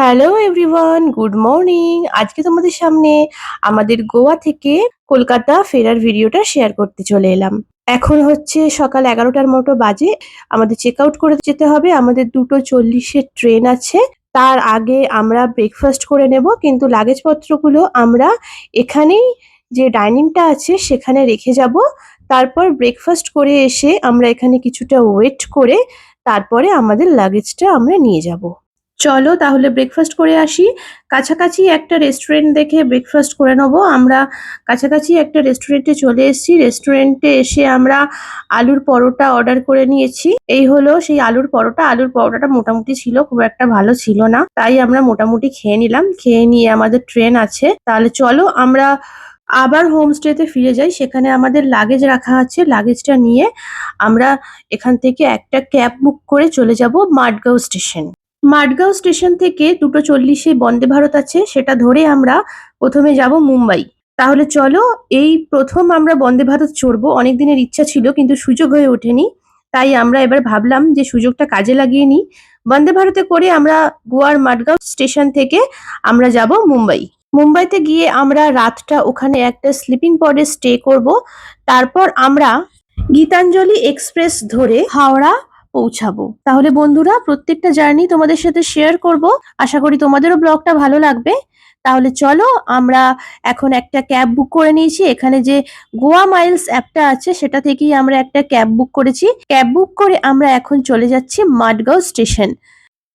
Hello everyone good morning আজকে তোমাদের সামনে আমাদের গোয়া থেকে কলকাতা ফেরার ভিডিওটা শেয়ার করতে চলে এলাম। এখন হচ্ছে সকাল এগারোটার মতো বাজে। আমাদের চেক আউট করে যেতে হবে। আমাদের দুটো চল্লিশের ট্রেন আছে। তার আগে আমরা ব্রেকফাস্ট করে নেব। কিন্তু লাগেজপত্রগুলো আমরা এখানেই যে ডাইনিংটা আছে সেখানে রেখে যাব। তারপর ব্রেকফাস্ট করে এসে আমরা এখানে কিছুটা ওয়েট করে তারপরে আমাদের লাগেজটা আমরা নিয়ে যাব। চলো তাহলে ব্রেকফাস্ট করে আসি। কাছাকাছি একটা রেস্টুরেন্ট দেখে ব্রেকফাস্ট করে নেব। আমরা কাছাকাছি একটা রেস্টুরেন্টে চলে এসেছি। রেস্টুরেন্টে এসে আমরা আলুর পরোটা অর্ডার করে নিয়েছি। এই হলো সেই আলুর পরোটা। আলুর পরোটাটা মোটামুটি ছিল, খুব একটা ভালো ছিল না। তাই আমরা মোটামুটি খেয়ে নিলাম। খেয়ে নিয়ে আমাদের ট্রেন আছে। তাহলে চলো আমরা আবার হোমস্টেতে ফিরে যাই। সেখানে আমাদের লাগেজ রাখা আছে। লাগেজটা নিয়ে আমরা এখান থেকে একটা ক্যাব বুক করে চলে যাব মাডগাঁও স্টেশন মাডগাঁও স্টেশন থেকে দুটো চল্লিশে বন্দে ভারত আছে, সেটা ধরে আমরা প্রথমে যাব মুম্বাই। তাহলে চলো, এই প্রথম আমরা বন্দে ভারত চড়বো। অনেক দিনের ইচ্ছা ছিল, কিন্তু সুযোগ হয়ে ওঠেনি। তাই আমরা এবার ভাবলাম যে সুযোগটা কাজে লাগিয়ে নিই। বন্দে ভারতে করে আমরা গোয়ার মাডগাঁও স্টেশন থেকে আমরা যাব মুম্বাই। মুম্বাইতে গিয়ে আমরা রাতটা ওখানে একটা স্লিপিং পডে স্টে করব। তারপর আমরা গীতাঞ্জলি এক্সপ্রেস ধরে হাওড়া পৌঁছাবো। তাহলে বন্ধুরা, প্রত্যেকটা জার্নি তোমাদের সাথে শেয়ার করব। আশা করি তোমাদেরও ব্লগটা ভালো লাগবে। তাহলে চলো, আমরা এখন একটা ক্যাব বুক করে নিয়েছি। এখানে যে গোয়া মাইলস অ্যাপটা আছে, সেটা থেকেই আমরা একটা ক্যাব বুক করেছি। ক্যাব বুক করে আমরা এখন চলে যাচ্ছি মাডগাঁও স্টেশন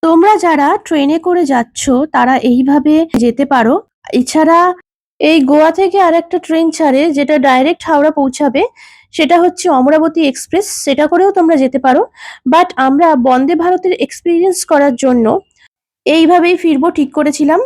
তোমরা যারা ট্রেনে করে যাচ্ছ, তারা এইভাবে যেতে পারো। এছাড়া এই গোয়া থেকে আরেকটা ট্রেন ছাড়ে, যেটা ডাইরেক্ট হাওড়া পৌঁছাবে। সেটা হচ্ছে অমরাবতী এক্সপ্রেস, সেটা করেও তোমরা যেতে পারো। বাট আমরা বন্দে ভারতের এক্সপিরিয়েন্স করার জন্য এইভাবেই ফিরবো, ঠিক করেছিলাম।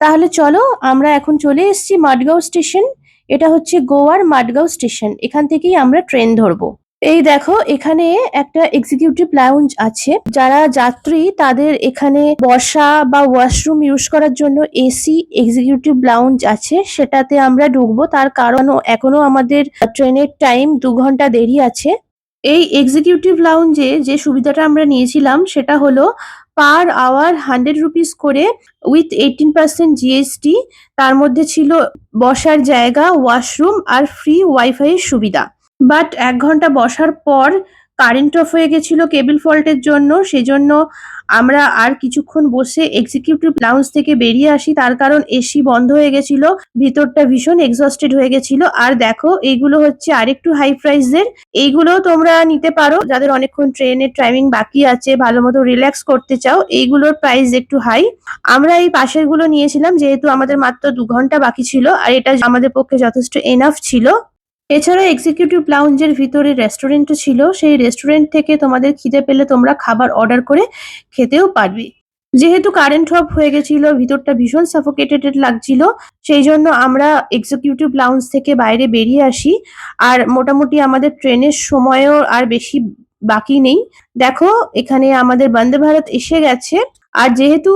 তাহলে চলো, আমরা এখন চলে এসছি মাডগাঁও স্টেশন। এটা হচ্ছে গোয়ার মাডগাঁও স্টেশন। এখান থেকেই আমরা ট্রেন ধরবো। এই দেখো, এখানে একটা এক্সিকিউটিভ লাউঞ্জ আছে। যারা যাত্রী, তাদের এখানে বসা বা ওয়াশরুম ইউজ করার জন্য এসি এক্সিকিউটিভ লাউঞ্জ আছে। সেটাতে আমরা ঢুকবো। তার কারণ এখনও আমাদের ট্রেনের টাইম দু ঘণ্টা দেরি আছে। এই এক্সিকিউটিভ লাউঞ্জে যে সুবিধাটা আমরা নিয়েছিলাম, সেটা হলো পার আওয়ার হান্ড্রেড রুপিস করে উইথ এইটিন পার্সেন্ট জিএসটি তার মধ্যে ছিল বসার জায়গা ওয়াশরুম আর ফ্রি ওয়াইফাই সুবিধা। বাট এক ঘণ্টা বসার পর কারেন্ট অফ হয়ে গেছিল কেবল ফল্টের জন্য, সেজন্য আমরা আর কিছুক্ষণ বসে এক্সিকিউটিভ লাউঞ্জ থেকে বেরিয়ে আসি। তার কারণ এসি বন্ধ হয়ে গেছিল, ভিতরটা ভীষণ এক্সস্টেড হয়ে গেছিল। আর দেখো, এইগুলো হচ্ছে আরেকটু হাই প্রাইসের এইগুলো তোমরা নিতে পারো। যাদের অনেকক্ষণ ট্রেনের টাইমিং বাকি আছে, ভালো মতো রিল্যাক্স করতে চাও, এইগুলোর প্রাইস একটু হাই আমরা এই পাশেরগুলো নিয়েছিলাম, যেহেতু আমাদের মাত্র দু ঘণ্টা বাকি ছিল, আর এটা আমাদের পক্ষে যথেষ্ট এনাফ ছিল। এছাড়া এক্সিকিউটিভ লাউঞ্জের ভিতরে রেস্টুরেন্টও ছিল। সেই রেস্টুরেন্ট থেকে তোমাদের খিদে পেলে তোমরা খাবার অর্ডার করে খেতেও পারবে। যেহেতু কারেন্ট অফ হয়ে গেছিল, ভিতরটা ভীষণ সাফোকেটেড লাগছিল, সেই জন্য আমরা এক্সিকিউটিভ লাউঞ্জ থেকে বাইরে বেরিয়ে আসি। আর মোটামুটি আমাদের ট্রেনের সময়ও আর বেশি বাকি নেই। দেখো, এখানে আমাদের বন্দে ভারত এসে গেছে। আর যেহেতু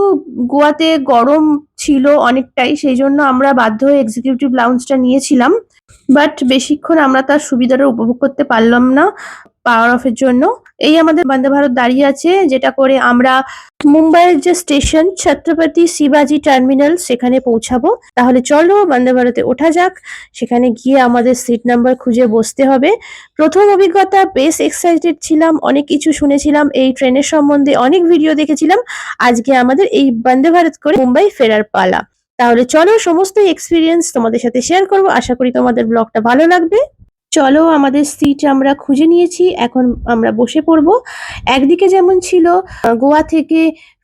গোয়াতে গরম ছিল অনেকটাই, সেই জন্য আমরা বাধ্য হয়ে এক্সিকিউটিভ লাউঞ্জটা নিয়েছিলাম। বাট বেশিক্ষণ আমরা তার সুবিধাটা উপভোগ করতে পারলাম না পাওয়ার অফের জন্য। এই আমাদের বন্দে ভারত দাঁড়িয়ে আছে, যেটা করে আমরা মুম্বাইয়ের যে স্টেশন, ছত্রপতি শিবাজি টার্মিনাল, সেখানে পৌঁছাবো। তাহলে চলো বন্দে ভারতে ওঠা যাক, সেখানে গিয়ে আমাদের সিট নাম্বার খুঁজে বসতে হবে। প্রথম অভিজ্ঞতা, বেশ এক্সাইটেড ছিলাম, অনেক কিছু শুনেছিলাম, এই ট্রেনের সম্বন্ধে অনেক ভিডিও দেখেছিলাম। আজকে আমাদের এই বন্দে ভারত করে মুম্বাই ফেরার পালা। তাহলে চলো সমস্ত এক্সপিরিয়েন্স তোমাদের সাথে শেয়ার করব। আশা করি তোমাদের ব্লগটা ভালো লাগবে। চলো আমাদের সিট আমরা খুঁজে নিয়েছি এখন আমরা বসে পড়ব। একদিকে যেমন ছিল গোয়া থেকে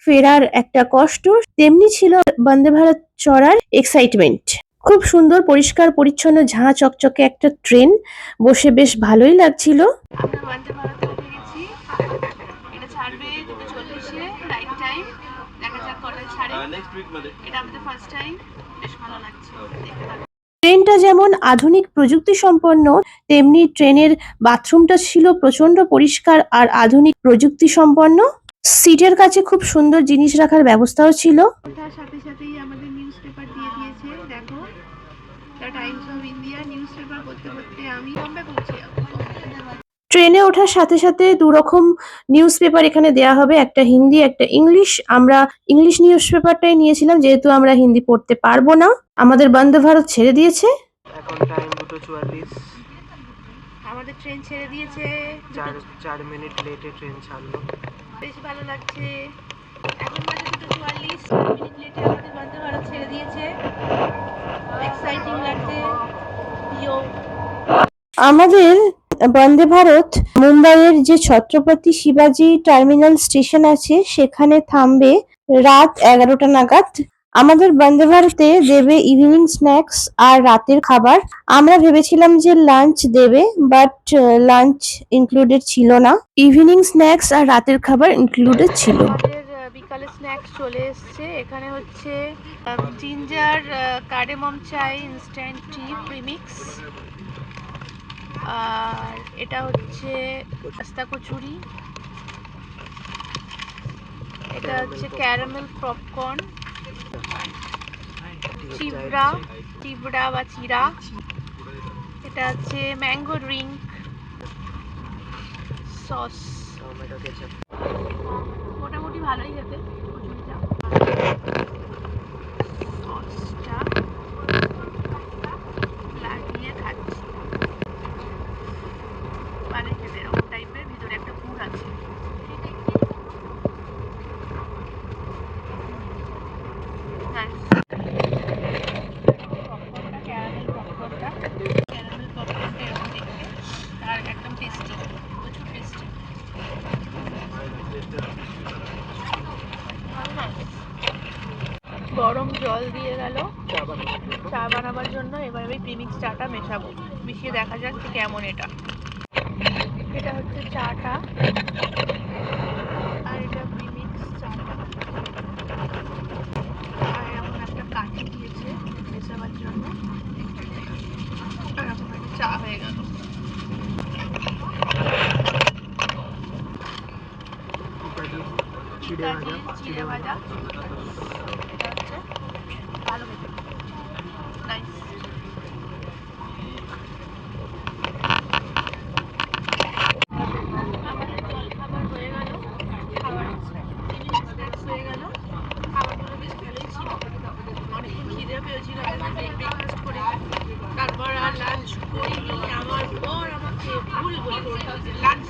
ফেরার একটা কষ্ট তেমনি ছিল বন্দে ভারত চড়ার এক্সাইটমেন্ট খুব সুন্দর পরিষ্কার পরিচ্ছন্ন ঝাঁ চকচকে একটা ট্রেন বসে বেশ ভালোই লাগছিল। ট্রেনটা যেমন আধুনিক প্রযুক্তি সম্পন্ন তেমনি ট্রেনের বাথরুমটা ছিল প্রচণ্ড পরিষ্কার আর আধুনিক প্রযুক্তি সম্পন্ন সিটের কাছে খুব সুন্দর জিনিস রাখার ব্যবস্থাও ছিল। সাথে সাথেই আমাদের নিউজ পেপার দিয়ে দিয়েছে, দেখো। The Times of India newspaper আমি পৌঁছে যাব। ট্রেনে ওঠার সাথে সাথে দু রকম নিউজ পেপার এখানে দেয়া হবে একটা হিন্দি একটা ইংলিশ। আমরা ইংলিশ নিউজ পেপারটাই নিয়েছিলাম যেহেতু আমরা হিন্দি পড়তে পারব না। আমাদের বন্দে ভারত ছেড়ে দিয়েছে। এখন টাইম দুটো চুয়াল্লিশ। আমাদের ট্রেন ছেড়ে দিয়েছে। চার চার মিনিট লেটে ট্রেন ছাড়লো। বেশ ভালো লাগছে। এখন বাজে দুটো চুয়াল্লিশ। মিনিট লেটে আমাদের বন্দে ভারত ছেড়ে দিয়েছে। এক্সাইটিং লাগছে। ইয়ো আমাদের বন্দে ভারত, মুম্বাইয়ের যে ছত্রপতি শিবাজি টার্মিনাল স্টেশন আছে, সেখানে থামবে রাত এগারোটা নাগাদ। আমাদের বন্দে ভারতে দেবে ইভিনিং স্ন্যাক্স আর রাতের খাবার। আমরা ভেবেছিলাম যে লাঞ্চ দেবে বাট লাঞ্চ ইনক্লুডেড ছিল না। ইভিনিং স্ন্যাক্স আর রাতের খাবার ইনক্লুডেড ছিল। বিকালে স্ন্যাক্স চলে এসছে। এখানে হচ্ছে জিঞ্জার কার্ডেমম চাই ইনস্ট্যান্ট টি প্রিমিক্স আর এটা হচ্ছে পাস্তা কচুরি। এটা হচ্ছে ক্যারামেল পপকর্ন চিবড়া চিবড়া বা চিরা। এটা হচ্ছে ম্যাঙ্গো ড্রিঙ্ক সস। মোটামুটি ভালোই খেতে কচুরিটা সসটা লাগিয়ে খাচ্ছি মানে খেতে এরকম টাইপের ভিতরে একটা পুর আছে Nice. পপকর্নটা ক্যারামেল পপকর্নটা ক্যারামেল পপকর্নটা এরকম দেখতে একদম টেস্টি প্রচুর গরম জল দিয়ে গেল। চা বানাবার জন্য এবার আমি প্রিমিক্স চাটা মেশাবো। মিশিয়ে দেখা যাক কেমন এটা। এটা হচ্ছে চাটা আর এটা প্রিমিক্স চাটা আর এমন একটা কাঠি দিয়েছে মেশাবার জন্য এরকম একটা চা হয়ে গেল ভাজা চিড়ে ভাজা। এটা হচ্ছে ভালো খেতে নাইস আমাদের জলখাবার হয়ে গেল খাবার স্ন্যাক্স হয়ে গেল খাবারগুলো বেশ ভালোই ছিল অনেকক্ষণ খিদে পেয়েছিল ব্রেকফাস্ট করে তারপর আর লাঞ্চ করিনি আমার পর আমাকে ভুল বলে লাঞ্চ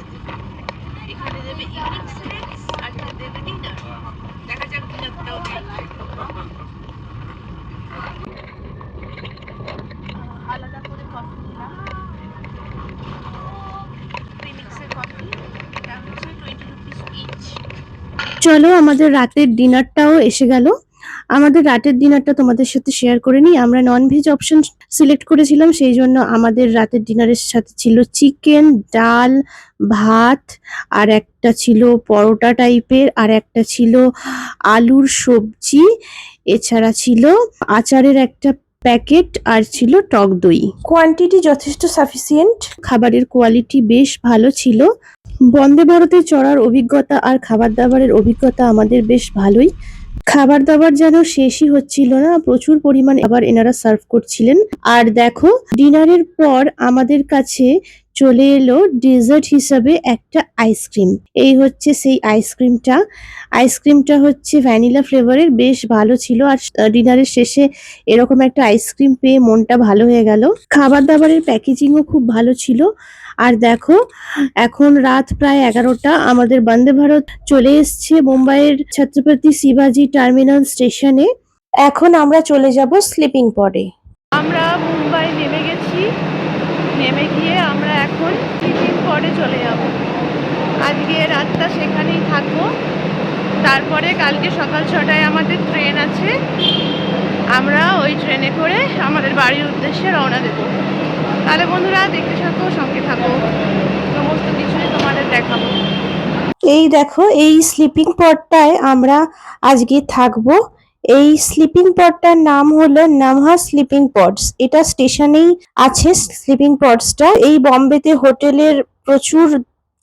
চলো আমাদের রাতের ডিনারটাও এসে গেল। আমাদের রাতের ডিনারটা তোমাদের সাথে শেয়ার করে নিই। আমরা নন ভেজ অপশন সিলেক্ট করেছিলাম সেই জন্য আমাদের রাতের ডিনারের সাথে ছিল চিকেন ডাল ভাত আর একটা ছিল পরোটা টাইপের আর একটা ছিল আলুর সবজি এছাড়া ছিল আচারের একটা প্যাকেট আর ছিল টক দই। কোয়ান্টিটি যথেষ্ট সাফিসিয়েন্ট খাবারের কোয়ালিটি বেশ ভালো ছিল। বন্দে ভারতে চড়ার অভিজ্ঞতা আর খাবার দাবারের অভিজ্ঞতা আমাদের বেশ ভালোই। খাবার দাবার যেন শেষই হচ্ছিল না, প্রচুর পরিমাণে আবার এনারা সার্ভ করছিলেন। আর দেখো, ডিনারের পর আমাদের কাছে চলে এলো ডেজার্ট হিসাবে একটা আইসক্রিম এই হচ্ছে সেই আইসক্রিমটা আইসক্রিমটা হচ্ছে ভ্যানিলা ফ্লেভারের বেশ ভালো ছিল। আর ডিনারের শেষে এরকম একটা আইসক্রিম পেয়ে মনটা ভালো হয়ে গেল। খাবার দাবারের প্যাকেজিংও খুব ভালো ছিল। আর দেখো, এখন রাত প্রায় এগারোটা, আমাদের বন্দে ভারত চলে এসছে মুম্বাইয়ের ছত্রপতি শিবাজি টার্মিনাল স্টেশনে। এখন আমরা চলে যাব স্লিপিং পডে আমরা মুম্বাই নেমে গেছি। নেমে গিয়ে আমরা এখন স্লিপিং পরে চলে যাব। আজকে রাতটা সেখানেই থাকব। তারপরে কালকে সকাল ছটায় আমাদের ট্রেন আছে। আমরা ওই ট্রেনে করে আমাদের বাড়ির উদ্দেশ্যে রওনা দেব। তাহলে বন্ধুরা দেখতে থাকো, সঙ্গে থাকো। সমস্ত কিছুই তোমাদের দেখাবো। এই দেখো, এই স্লিপিং পটটায় আমরা আজকে থাকব। এই স্লিপিং পটটার নাম হলো নামহা স্লিপিং পটস এটা স্টেশনেই আছে স্লিপিং পডসটা এই বম্বেতে হোটেলের প্রচুর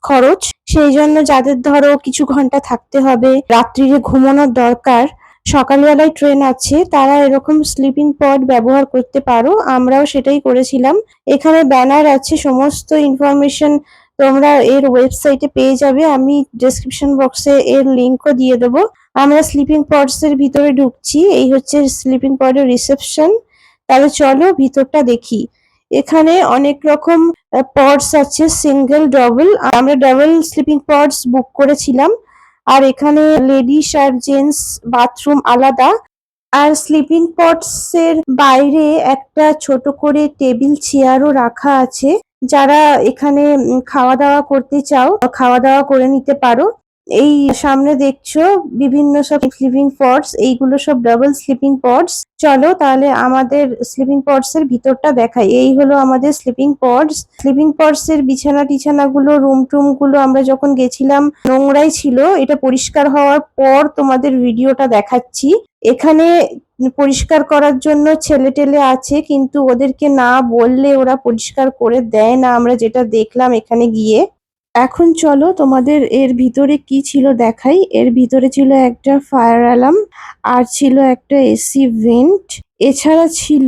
খরচ। সেই জন্য যাদের ধরো কিছু ঘণ্টা থাকতে হবে, রাত্রিরে ঘুমানোর দরকার সকালবেলায় ট্রেন আছে, তারা এরকম স্লিপিং পড ব্যবহার করতে পারো, আমরাও সেটাই করেছিলাম। এখানে ব্যানার আছে, সমস্ত ইনফরমেশন তোমরা এর ওয়েবসাইটে পেয়ে যাবে, আমি ডেসক্রিপশন বক্সে এর লিঙ্কও দিয়ে দেবো। আমরা স্লিপিং পডস এর ভিতরে ঢুকছি, এই হচ্ছে স্লিপিং পডের রিসেপশন তাহলে চলো ভিতরটা দেখি। এখানে অনেক রকম পডস আছে সিঙ্গেল ডবল আমরা ডাবল স্লিপিং পডস বুক করেছিলাম। আর এখানে লেডিস আর জেন্টস বাথরুম আলাদা। আর স্লিপিং পটস এর বাইরে একটা ছোট করে টেবিল চেয়ারও রাখা আছে। যারা এখানে খাওয়া দাওয়া করতে চাও, খাওয়া দাওয়া করে নিতে পারো। এই সামনে দেখছ বিভিন্ন সব স্লিপিং পডস এইগুলো সব ডাবল স্লিপিং পডস চলো তাহলে আমাদের স্লিপিং পডস এর ভিতরটা দেখাই। এই হলো আমাদের স্লিপিং পডস স্লিপিং পডস এর বিছানা টিছানা গুলো রুম টুমগুলো আমরা যখন গেছিলাম, নোংরাই ছিল, এটা পরিষ্কার হওয়ার পর তোমাদের ভিডিওটা দেখাচ্ছি। এখানে পরিষ্কার করার জন্য ছেলে টেলে আছে, কিন্তু ওদেরকে না বললে ওরা পরিষ্কার করে দেয় না। আমরা যেটা দেখলাম এখানে গিয়ে। এখন চলো তোমাদের এর ভিতরে কি ছিল দেখাই। এর ভিতরে ছিল একটা ফায়ার অ্যালার্ম আর ছিল একটা এসি ভেন্ট এছাড়া ছিল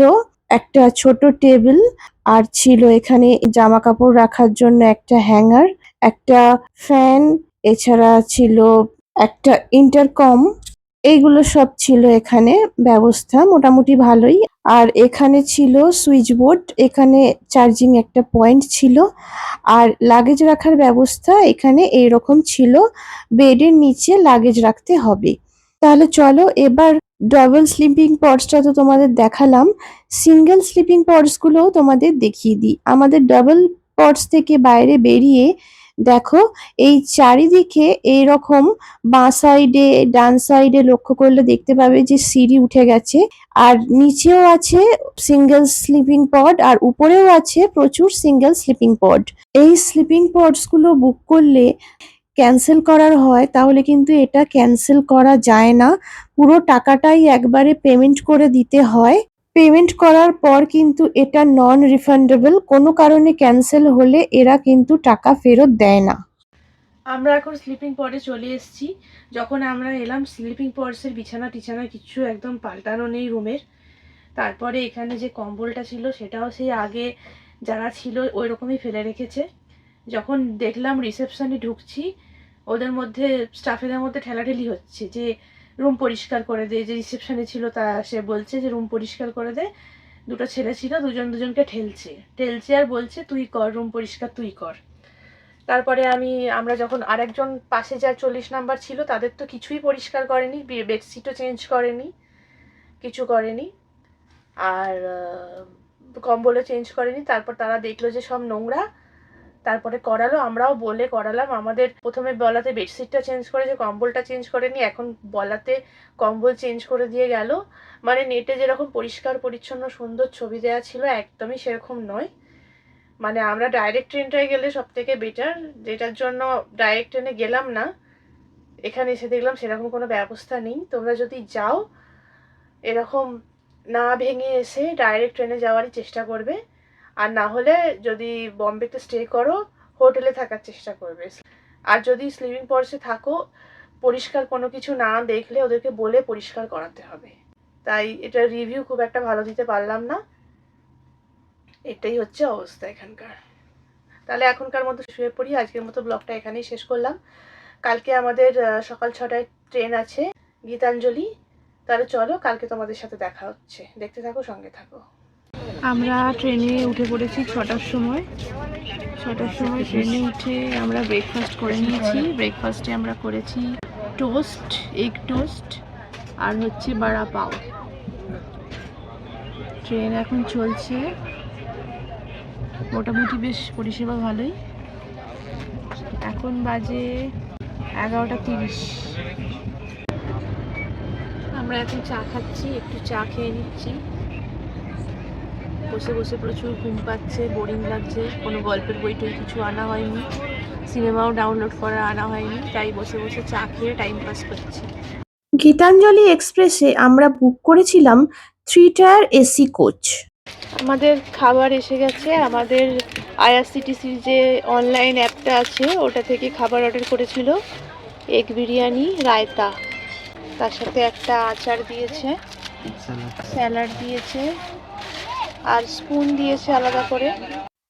একটা ছোট টেবিল আর ছিল এখানে জামা কাপড় রাখার জন্য একটা হ্যাঙ্গার একটা ফ্যান এছাড়া ছিল একটা ইন্টারকম এইগুলো সব ছিল এখানে। ব্যবস্থা মোটামুটি ভালোই। আর এখানে ছিল সুইচ বোর্ড এখানে চার্জিং একটা পয়েন্ট ছিল, আর লাগেজ রাখার ব্যবস্থা এখানে এইরকম ছিল, বেডের নিচে লাগেজ রাখতে হবে। তাহলে চলো এবার ডাবল স্লিপিং পডসটা তো তোমাদের দেখালাম সিঙ্গেল স্লিপিং পডসগুলোও তোমাদের দেখিয়ে দিই। আমাদের ডাবল পডস থেকে বাইরে বেরিয়ে দেখো, এই চারিদিকে এইরকম বাঁ সাইডে ডান সাইডে লক্ষ্য করলে দেখতে পাবে যে সিঁড়ি উঠে গেছে। আর নিচেও আছে সিঙ্গেল স্লিপিং পড আর উপরেও আছে প্রচুর সিঙ্গেল স্লিপিং পড এই স্লিপিং পডসগুলো বুক করলে ক্যান্সেল করার হয়, তাহলে কিন্তু এটা ক্যান্সেল করা যায় না। পুরো টাকাটাই একবারে পেমেন্ট করে দিতে হয়। পেমেন্ট করার পর কিন্তু এটা নন রিফান্ডেবল কোনো কারণে ক্যান্সেল হলে এরা কিন্তু টাকা ফেরত দেয় না। আমরা এখন স্লিপিং পডে চলে এসেছি। যখন আমরা এলাম স্লিপিং পডসের বিছানা টিছানা কিছু একদম পাল্টানো নেই রুমের। তারপরে এখানে যে কম্বলটা ছিল, সেটাও সেই আগে যারা ছিল ওই রকমই ফেলে রেখেছে। যখন দেখলাম রিসেপশনে ঢুকছি, ওদের মধ্যে স্টাফেদের মধ্যে ঠেলাঠেলি হচ্ছে যে রুম পরিষ্কার করে দে যে রিসেপশনে ছিল তা সে বলছে যে, রুম পরিষ্কার করে দে। দুটো ছেলে ছিল, দুজন দুজনকে ঠেলছে। ঠেলছে আর বলছে, তুই কর, রুম পরিষ্কার, তুই কর। তারপরে আমি, আমরা যখন আরেকজন পাশে যা চল্লিশ নাম্বার ছিল, তাদের তো কিছুই পরিষ্কার করেনি বেডশিটও চেঞ্জ করেনি, কিছু করেনি। আর কম্বলও চেঞ্জ করেনি। তারপর তারা দেখল যে সব নোংরা। তারপরে করালো, আমরাও বলে করালাম। আমাদের প্রথমে বলাতে বেডশিটটা চেঞ্জ করেছে কম্বলটা চেঞ্জ করেনি, এখন বলাতে কম্বল চেঞ্জ করে দিয়ে গেল। মানে নেটে যেরকম পরিষ্কার, পরিচ্ছন্ন, সুন্দর ছবি দেওয়া ছিল, একদমই সেরকম নয়। মানে আমরা ডাইরেক্ট ট্রেনটায় গেলে সব থেকে বেটার যেটার জন্য ডাইরেক্ট ট্রেনে গেলাম না, এখানে এসে দেখলাম সেরকম কোনো ব্যবস্থা নেই। তোমরা যদি যাও, এরকম না ভেঙে এসে ডাইরেক্ট ট্রেনে যাওয়ারই চেষ্টা করবে। আর না হলে যদি বম্বেতে স্টে করো, হোটেলে থাকার চেষ্টা করবে। আর যদি স্লিপিং পডসে থাকো, পরিষ্কার কোনো কিছু না দেখলে ওদেরকে বলে পরিষ্কার করাতে হবে। তাই এটা রিভিউ খুব একটা ভালো দিতে পারলাম না। এটাই হচ্ছে অবস্থা এখানকার। তাহলে এখনকার মতো শুয়ে পড়ি, আজকের মতো ব্লগটা এখানেই শেষ করলাম। কালকে আমাদের সকাল ছটায় ট্রেন আছে গীতাঞ্জলি। তাহলে চলো, কালকে তোমাদের সাথে দেখা হচ্ছে। দেখতে থাকো, সঙ্গে থাকো। আমরা ট্রেনে উঠে পড়েছি ছটার সময়। ছটার সময় ট্রেনে উঠে আমরা ব্রেকফাস্ট করে নিয়েছি। ব্রেকফাস্টে আমরা করেছি টোস্ট এগ টোস্ট আর হচ্ছে বাড়া পাও। ট্রেন এখন চলছে। মোটামুটি বেশ পরিষেবা ভালোই। এখন বাজে এগারোটা তিরিশ। আমরা এখন চা খাচ্ছি, একটু চা খেয়ে নিচ্ছি। বসে বসে প্রচুর ঘুম পাচ্ছে বোরিং লাগছে। কোনো গল্পের বই টই কিছু আনা হয়নি সিনেমাও ডাউনলোড করা আনা হয়নি তাই বসে বসে চা খেয়ে টাইম পাস করছি। গীতাঞ্জলি এক্সপ্রেসে আমরা বুক করেছিলাম থ্রি টায়ার এসি কোচ আমাদের খাবার এসে গেছে আমাদের আইআরসিটিসির যে অনলাইন অ্যাপটা আছে ওটা থেকে খাবার অর্ডার করেছিল এগ বিরিয়ানি রায়তা। তার সাথে একটা আচার দিয়েছে স্যালাড দিয়েছে। আর স্পুন দিয়েছে আলাদা করে।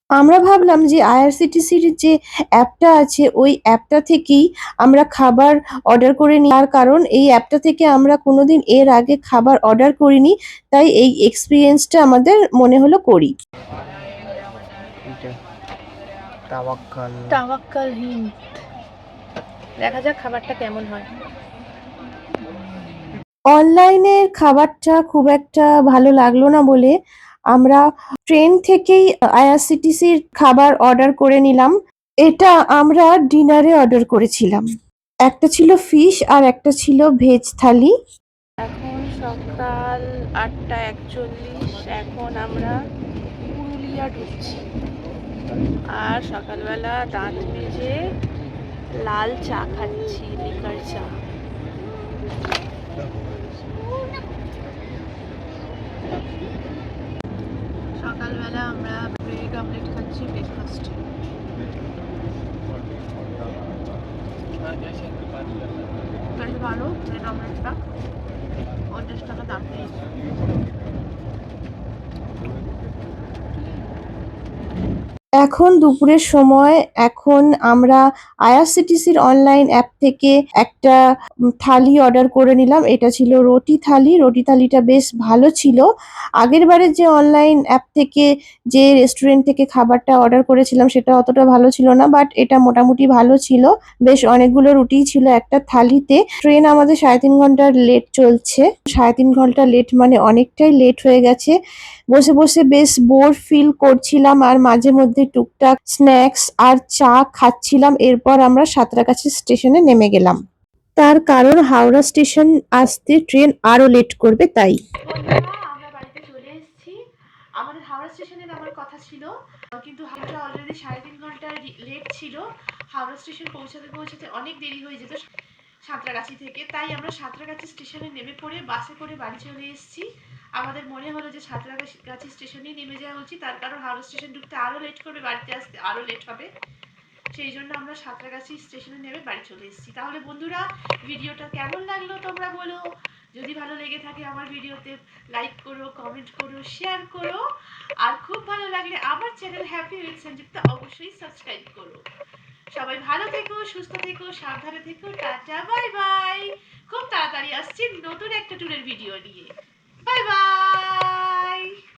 আমরা ভাবলাম যে আইআরসিটিসির যে অ্যাপটা আছে ওই অ্যাপটা থেকেই আমরা খাবার অর্ডার করে নিই। তার কারণ এই অ্যাপটা থেকে আমরা কোনোদিন এর আগে খাবার অর্ডার করিনি তাই এই এক্সপিরিয়েন্সটা আমাদের মনে হলো করি। তাওয়াক্কাল। তাওয়াক্কাল হিন্দ। দেখা যাক খাবারটা কেমন হয়। অনলাইনের খাবারটা খুব একটা ভালো লাগল না বলে আমরা ট্রেন থেকেই আইআরসিটিসির খাবার অর্ডার করে নিলাম। এটা আমরা ডিনারে অর্ডার করেছিলাম। একটা ছিল ফিশ আর একটা ছিল ভেজ থালি। এখন সকাল আটটা একচল্লিশ, এখন আমরা পুরুলিয়া ঢুকছি। আর সকালবেলা দাঁত মেজে লাল চা খাচ্ছি, লিকার চা। সকালবেলা আমরা ব্রেড অমলেট খাচ্ছি ব্রেকফাস্টে বেশ ভালো ব্রেড অমলেটটা পঞ্চাশ টাকা দাম নিয়েছে এখন দুপুরের সময় এখন আমরা আইআরসিটিসির অনলাইন অ্যাপ থেকে একটা থালি অর্ডার করে নিলাম। এটা ছিল রুটি থালি। রুটি থালিটা বেশ ভালো ছিল। আগের বারের যে অনলাইন অ্যাপ থেকে যে রেস্টুরেন্ট থেকে খাবারটা অর্ডার করেছিলাম, সেটা অতটা ভালো ছিল না বাট এটা মোটামুটি ভালো ছিল। বেশ অনেকগুলো রুটিই ছিল একটা থালিতে। ট্রেন আমাদের সাড়ে তিন ঘণ্টার লেট চলছে। সাড়ে তিন ঘণ্টা লেট মানে অনেকটাই লেট হয়ে গেছে। বসে বসে বেশ বোর ফিল করছিলাম, আর মাঝে মধ্যে টুকটাক স্ন্যাক্স আর চা খাচ্ছিলাম, এরপর আমরা সাঁতরাগাছি স্টেশনে নেমে গেলাম। তার কারণ হাওড়া স্টেশন আসতে ট্রেন আরও লেট করবে, তাই। কিন্তু হাওড়া অলরেডি সাড়ে তিন ঘণ্টা লেট ছিল। হাওড়া স্টেশন পৌঁছাতে পৌঁছাতে অনেক দেরি হয়ে যেত। সাঁতরাগাছি থেকে। তাই আমরা সাঁতরাগাছি স্টেশনে নেমে পড়ে বাসে করে বাড়ি চলে এসেছি। আমাদের মনে হলো যে সাঁতরাগাছি স্টেশনেই নেমে যাওয়া উচিত। তার কারণ হাওড়া স্টেশন ঢুকতে আরও লেট করবে, বাড়িতে আসতে আরও লেট হবে। সেই জন্য আমরা সাঁতরাগাছি স্টেশনে নেমে বাড়ি চলে এসেছি। তাহলে বন্ধুরা, ভিডিওটা কেমন লাগল তোমরা বলো? যদি ভালো লেগে থাকে আমার ভিডিওতে লাইক করো কমেন্ট করো শেয়ার করো। আর খুব ভালো লাগলে আমার চ্যানেল হ্যাপি উইথ সঞ্যুক্তা অবশ্যই সাবস্ক্রাইব করো। সবাই ভালো থেকো, সুস্থ থেকো, সাবধানে থেকো, টাটা, বাই বাই। খুব তাড়াতাড়ি আসছি নতুন একটা ট্যুরের ভিডিও নিয়ে। Bye bye.